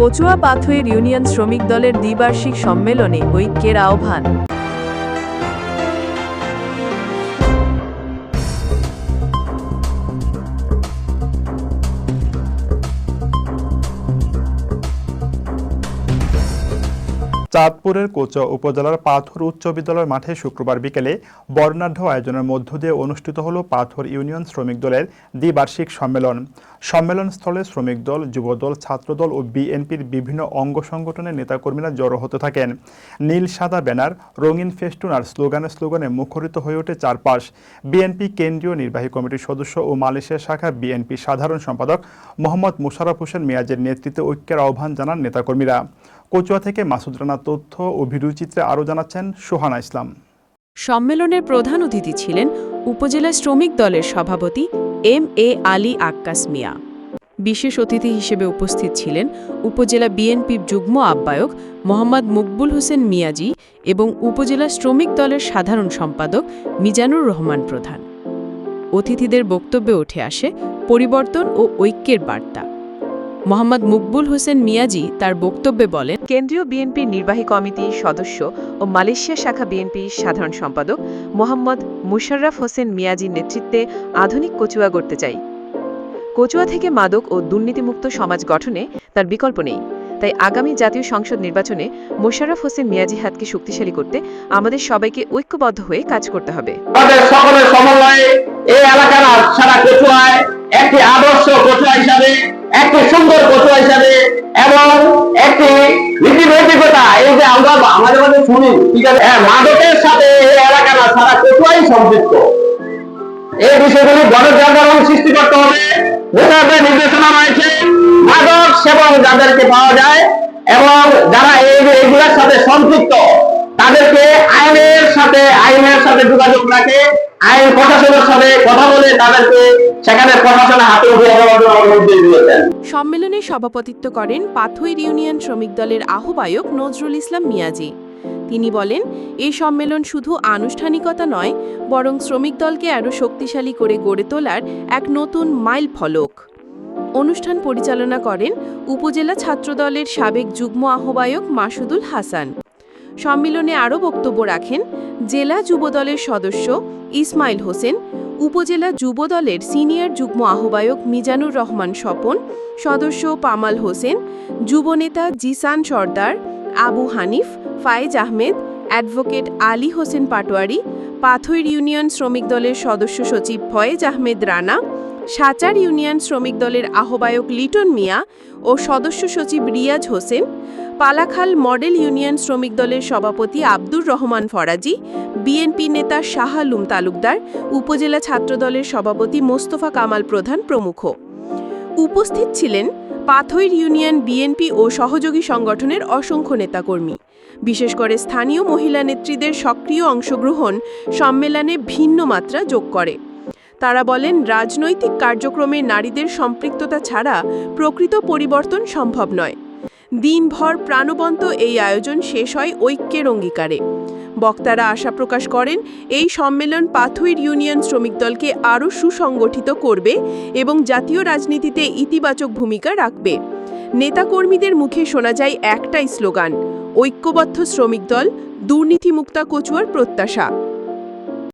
Kachua পাথুয়ের union শ্রমিক দলের দ্বিবার্ষিক সম্মেলনে ঐক্যের আহ্বান। চাঁদপুরের কোচা উপজেলার পাথর উচ্চ বিদ্যালয় মাঠে শুক্রবার বিকেলে বর্ণাঢ্য আয়োজনের মধ্য দিয়ে অনুষ্ঠিত হল পাথর ইউনিয়ন শ্রমিক দলের দ্বিবার্ষিক সম্মেলন। সম্মেলন স্থলে শ্রমিক দল, যুবদল, ছাত্রদল ও বিএনপির বিভিন্ন অঙ্গ সংগঠনের নেতাকর্মীরা জড়ো হতে থাকেন। নীল সাদা ব্যানার, রঙিন ফেস্টুন আর স্লোগানে স্লোগানে মুখরিত হয়ে ওঠে চারপাশ। বিএনপি কেন্দ্রীয় নির্বাহী কমিটির সদস্য ও মালয়েশিয়া শাখা বিএনপি সাধারণ সম্পাদক মোহাম্মদ মোশাররফ হোসেন মিয়াজের নেতৃত্বে ঐক্যের আহ্বান জানান নেতাকর্মীরা। কচুয়া থেকে মাসুদ রানা তথ্য ও ভিডিওচিত্রে আরও জানাচ্ছেন সোহানা ইসলাম। সম্মেলনের প্রধান অতিথি ছিলেন উপজেলা শ্রমিক দলের সভাপতি এম এ আলী আক্কাস মিয়া। বিশেষ অতিথি হিসেবে উপস্থিত ছিলেন উপজেলা বিএনপির যুগ্ম আহ্বায়ক মোহাম্মদ মুকবুল হোসেন মিয়াজি এবং উপজেলা শ্রমিক দলের সাধারণ সম্পাদক মিজানুর রহমান প্রধান। অতিথিদের বক্তব্যে উঠে আসে পরিবর্তন ও ঐক্যের বার্তা। মোহাম্মদ মুকবুল হোসেন মিয়াজি তার বক্তব্যে বলেন কেন্দ্রীয় বিএনপির নির্বাহী কমিটির সদস্য ও মালয়েশিয়া শাখা বিএনপির সাধারণ সম্পাদক মোহাম্মদ মুশাররফ হোসেন মিয়াজির নেতৃত্বে আধুনিক কচুয়া গড়তে চাই। কচুয়া থেকে মাদক ও দুর্নীতিমুক্ত সমাজ গঠনে তার বিকল্প নেই। তাই আগামী জাতীয় সংসদ নির্বাচনে মোশাররফ হোসেন মিয়াজি হাতকে শক্তিশালী করতে আমাদের সবাইকে ঐক্যবদ্ধ হয়ে কাজ করতে হবে। আমাদের সকলের সমন্বয়ে এই এলাকার সারা কচুয়ায় একটি আদর্শ কচুয়া হিসাবে একটি সুন্দর কচুয়া হিসাবে এবং একটি নীতিনৈতিকতা এই যে আমরা আমাদের মধ্যে শুনি ঠিক আছে? হ্যাঁ, মাদকের সাথে এই এলাকার সারা কচুয়াই সম্পৃক্ত? এই বিষয়গুলি গণজাগরণ সৃষ্টি করতে হবে। নেতাদের নির্দেশনা রয়েছে মাদক সেবন যাদেরকে পাওয়া যায় এবং যারা এই এইগুলোর সাথে সম্পৃক্ত তাদেরকে আইনের সাথে আইনের সাথে যোগাযোগ রাখে আইন প্রশাসনের সাথে কথা বলে তাদেরকে সেখানে প্রশাসনের হাতে উঠে সম্মেলনে সভাপতিত্ব করেন পাথইর ইউনিয়ন শ্রমিক দলের আহ্বায়ক নজরুল ইসলাম মিয়াজি। তিনি বলেন, এই সম্মেলন শুধু আনুষ্ঠানিকতা নয়, বরং শ্রমিক দলকে আরও শক্তিশালী করে গড়ে তোলার এক নতুন মাইল ফলক। অনুষ্ঠান পরিচালনা করেন উপজেলা ছাত্রদলের সাবেক যুগ্ম আহ্বায়ক মাসুদুল হাসান। সম্মেলনে আরও বক্তব্য রাখেন, জেলা যুবদলের সদস্য ইসমাইল হোসেন উপজেলা যুবদলের সিনিয়র যুগ্ম আহ্বায়ক মিজানুর রহমান স্বপন, সদস্য পামাল হোসেন, যুবনেতা জিসান সর্দার, আবু হানিফ, ফায়েজ আহমেদ, অ্যাডভোকেট আলী হোসেন পাটোয়ারি পাথইর ইউনিয়ন শ্রমিক দলের সদস্য সচিব ফয়েজ আহমেদ রানা, সাচার ইউনিয়ন শ্রমিক দলের আহ্বায়ক লিটন মিয়া ও সদস্য সচিব রিয়াজ হোসেন পালাখাল মডেল ইউনিয়ন শ্রমিক দলের সভাপতি আব্দুর রহমান ফরাজি, বিএনপি নেতা শাহ আলম তালুকদার, উপজেলা ছাত্রদলের সভাপতি মোস্তফা কামাল প্রধান প্রমুখ। উপস্থিত ছিলেন পাথইর ইউনিয়ন বিএনপি ও সহযোগী সংগঠনের অসংখ্য নেতাকর্মী। বিশেষ করে স্থানীয় মহিলা নেত্রীদের সক্রিয় অংশগ্রহণ সম্মেলনে ভিন্ন মাত্রা যোগ করে। তারা বলেন, রাজনৈতিক কার্যক্রমে নারীদের সম্পৃক্ততা ছাড়া প্রকৃত পরিবর্তন সম্ভব নয়। দিনভর প্রাণবন্ত এই আয়োজন শেষ হয় ঐক্যের অঙ্গীকারে। বক্তারা আশা প্রকাশ করেন, এই সম্মেলন পাথুইর ইউনিয়ন শ্রমিক দলকে আরও সুসংগঠিত করবে এবং জাতীয় রাজনীতিতে ইতিবাচক ভূমিকা রাখবে। নেতাকর্মীদের মুখে শোনা যায় একটাই স্লোগান, ঐক্যবদ্ধ শ্রমিক দল, দুর্নীতিমুক্তা কচুয়ার প্রত্যাশা।